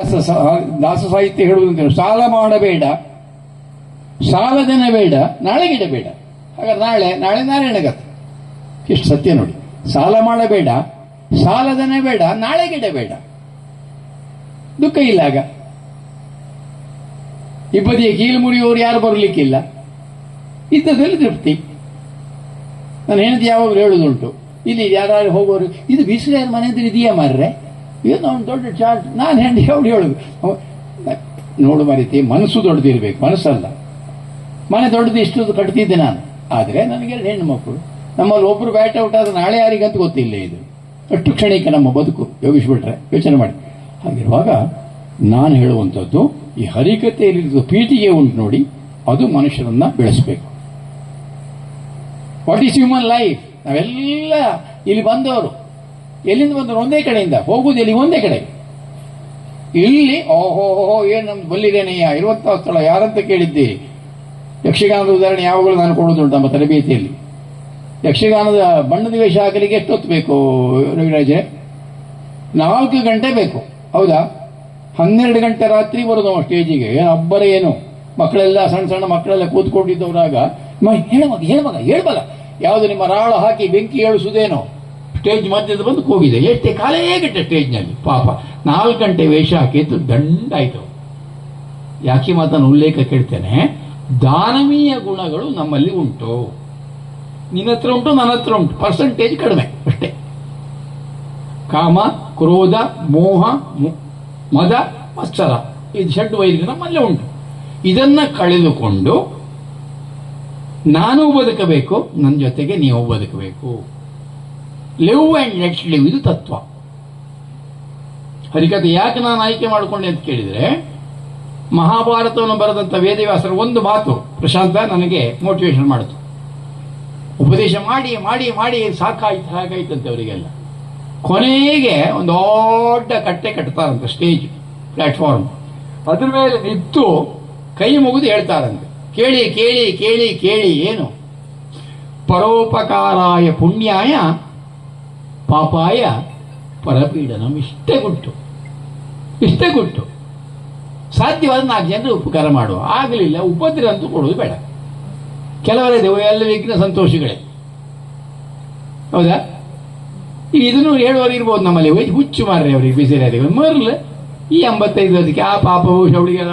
ದಾಸ ದಾಸ ಸಾಹಿತ್ಯ ಹೇಳುವುದಂತ ಸಾಲ ಮಾಡಬೇಡ. ಸಾಲದನ ಬೇಡ. ನಾಳೆಗಿಡಬೇಡ ಹಾಗಾದ್ರೆ ನಾಳೆ ನಾಳೆ ನಾರಾಯಣಗತ ಎಷ್ಟು ಸತ್ಯ ನೋಡಿ. ಸಾಲ ಮಾಡಬೇಡ. ಸಾಲದನ ಬೇಡ. ನಾಳೆಗಿಡಬೇಡ ದುಃಖ ಇಲ್ಲ ಆಗ. ಇಬ್ಬದಿಯ ಕೀಲು ಮುರಿಯುವವರು ಯಾರು ಬರಲಿಕ್ಕಿಲ್ಲ. ಇದ್ದದಲ್ಲಿ ತೃಪ್ತಿ. ನಾನು ಹೆಂಡತಿ ಯಾವಾಗಲೂ ಹೇಳುದುಂಟು ಇಲ್ಲಿ ಯಾರು ಹೋಗೋರು, ಇದು ಬಿಸಿಲು ಮನೆ ಹತ್ರ ಇದೆಯಾ ಮಾರ್ರೆ? ಏನು ಒಂದು ದೊಡ್ಡ ಚಾರ್ಜ್ ನಾನು ಹೆಂಡಿ ಅವ್ರು ಹೇಳುದು. ನೋಡು ಮರಿತಿ, ಮನಸ್ಸು ದೊಡ್ಡದಿರ್ಬೇಕು ಮನಸ್ಸಲ್ಲ. ಮನೆ ದೊಡ್ಡದು ಇಷ್ಟು ಕಟ್ತಿದ್ದೆ ನಾನು. ಆದರೆ ನನಗೆ ಹೆಣ್ಣು ಮಕ್ಕಳು. ನಮ್ಮಲ್ಲಿ ಒಬ್ಬರು ಬ್ಯಾಟ್ ಔಟ್ ಆದರೆ ನಾಳೆ ಯಾರಿಗಂತ ಗೊತ್ತಿಲ್ಲ ಇದು. ಅಷ್ಟು ಕ್ಷಣಿಕ ನಮ್ಮ ಬದುಕು. ಯೋಗಿಸ್ಬಿಟ್ರೆ ಯೋಚನೆ ಮಾಡಿ. ಹಾಗಿರುವಾಗ ನಾನು ಹೇಳುವಂಥದ್ದು, ಈ ಹರಿಕತೆಯಲ್ಲಿರುವ ಪೀಠಿಗೆ ಉಂಟು ನೋಡಿ, ಅದು ಮನುಷ್ಯರನ್ನ ಬೆಳೆಸಬೇಕು. ವಾಟ್ ಈಸ್ ಹ್ಯೂಮನ್ ಲೈಫ್ ನಾವೆಲ್ಲ ಇಲ್ಲಿ ಬಂದವರು. ಎಲ್ಲಿಂದ ಬಂದರು? ಒಂದೇ ಕಡೆಯಿಂದ. ಹೋಗುವುದು ಎಲ್ಲಿ ಒಂದೇ ಕಡೆ. ಇಲ್ಲಿ, ಓಹೋ ಓಹೋ ಏನು ನಮ್ದು ಬಲ್ಲಿದೇನೆಯ ಇರುವಂತಹ ಸ್ಥಳ, ಯಾರಂತ ಕೇಳಿದ್ದೆ? ಯಕ್ಷಗಾನದ ಉದಾಹರಣೆ ಯಾವಾಗಲೂ ನಾನು ಕೊಡುವುದುಂಟು ನಮ್ಮ ತರಬೇತಿಯಲ್ಲಿ. ಯಕ್ಷಗಾನದ ಬಣ್ಣದ ವೇಷ ಹಾಕಲಿಕ್ಕೆ ಎಷ್ಟೊತ್ತು ಬೇಕು, ರವಿರಾಜೆ? ನಾಲ್ಕು ಗಂಟೆ ಬೇಕು. ಹೌದಾ? ಹನ್ನೆರಡು ಗಂಟೆ ರಾತ್ರಿ ಬರೋದು ನಾವು ಸ್ಟೇಜಿಗೆ ಏನು ಅಬ್ಬರ ಏನು? ಮಕ್ಕಳೆಲ್ಲ, ಸಣ್ಣ ಸಣ್ಣ ಮಕ್ಕಳೆಲ್ಲ ಕೂತ್ಕೊಂಡಿದ್ದವರಾಗ. ಮ ಹೇಳಮಗ ಹೇಳಮಗ ಹೇಳ್ಬಲ್ಲ ಯಾವುದು ನಿಮ್ಮ ರಾಳ ಹಾಕಿ ಬೆಂಕಿ ಏಳಿಸುವುದೇನೋ ಸ್ಟೇಜ್ ಮಧ್ಯದ ಬಂದು ಕೂಗಿದೆ. ಎಷ್ಟೇ ಕಾಲೇ ಗಂಟೆ ಸ್ಟೇಜ್ನಲ್ಲಿ. ಪಾಪ, ನಾಲ್ಕು ಗಂಟೆ ವೇಷ ಹಾಕಿದ್ದು ದಂಡಾಯಿತು ಯಾಕೆ ಮಾತನ್ನು ಉಲ್ಲೇಖ ಕೇಳ್ತೇನೆ, ದಾನವೀಯ ಗುಣಗಳು ನಮ್ಮಲ್ಲಿ ಉಂಟು. ನಿನ್ನ ಹತ್ರ ಉಂಟು, ನನ್ನ ಹತ್ರ ಉಂಟು. ಪರ್ಸೆಂಟೇಜ್ ಕಡಿಮೆ, ಅಷ್ಟೇ. ಕಾಮ, ಕ್ರೋಧ, ಮೋಹ ಮದ ಮತ್ಸರ ಇದು ಷಡ್ ವೈದ್ಯ ನಮ್ಮಲ್ಲೇ ಉಂಟು. ಇದನ್ನ ಕಳೆದುಕೊಂಡು, ನಾನು ಬದುಕಬೇಕು, ನನ್ನ ಜೊತೆಗೆ ನೀವು ಬದುಕಬೇಕು. ಲಿವ್ ಆ್ಯಂಡ್ ಲೆಟ್ ಲಿವ್ ಇದು ತತ್ವ. ಹರಿಕತೆ ಯಾಕೆ ನಾನು ಆಯ್ಕೆ ಮಾಡಿಕೊಂಡೆ ಅಂತ ಕೇಳಿದರೆ, ಮಹಾಭಾರತವನ್ನು ಬರೆದಂಥ ವೇದವ್ಯಾಸರ ಒಂದು ಮಾತು ಪ್ರಶಾಂತ ನನಗೆ ಮೋಟಿವೇಶನ್ ಮಾಡಿತು. ಉಪದೇಶ ಮಾಡಿ ಮಾಡಿ ಮಾಡಿ ಸಾಕಾಯ್ತು ಹಾಗಾಯ್ತಂತೆ ಅವರಿಗೆಲ್ಲ. ಕೊನೆಗೆ ಒಂದು ದೊಡ್ಡ ಕಟ್ಟೆ ಕಟ್ತಾರಂತೆ ಸ್ಟೇಜ್ ಪ್ಲಾಟ್ಫಾರ್ಮ್ ಅದ್ರ ಮೇಲೆ ನಿಂತು ಕೈ ಮುಗಿದು ಹೇಳ್ತಾರಂತೆ. ಕೇಳಿ ಕೇಳಿ ಕೇಳಿ ಕೇಳಿ, ಏನು? ಪರೋಪಕಾರಾಯ ಪುಣ್ಯಾಯ ಪಾಪಾಯ ಪರಪೀಡನಂ ಇಷ್ಟೇ ಗುಟ್ಟು ಇಷ್ಟೇ ಗುಟ್ಟು ಸಾಧ್ಯವಾದ ನಾಲ್ಕು ಜನರು ಉಪಕಾರ ಮಾಡುವ. ಆಗಲಿಲ್ಲ, ಉಪದ್ರ ಅಂತೂ ಕೊಡೋದು ಬೇಡ. ಕೆಲವರೇ ದೇವ ಎಲ್ಲ ವಿಘ್ನ ಸಂತೋಷಗಳೇ. ಹೌದಾ? ಇದನ್ನು ಹೇಳುವವರು ಇರ್ಬೋದು ನಮ್ಮಲ್ಲಿ. ಹುಚ್ಚು ಮಾರ್ರೆ ಅವರಿಗೆ ಬಿಸಿಲಾರಿಗೆ ಮರ್ಲ ಈ ಎಂಬತ್ತೈದು ಅದಕ್ಕೆ ಆ ಪಾಪವು ಅವಳಿಗೆಲ್ಲ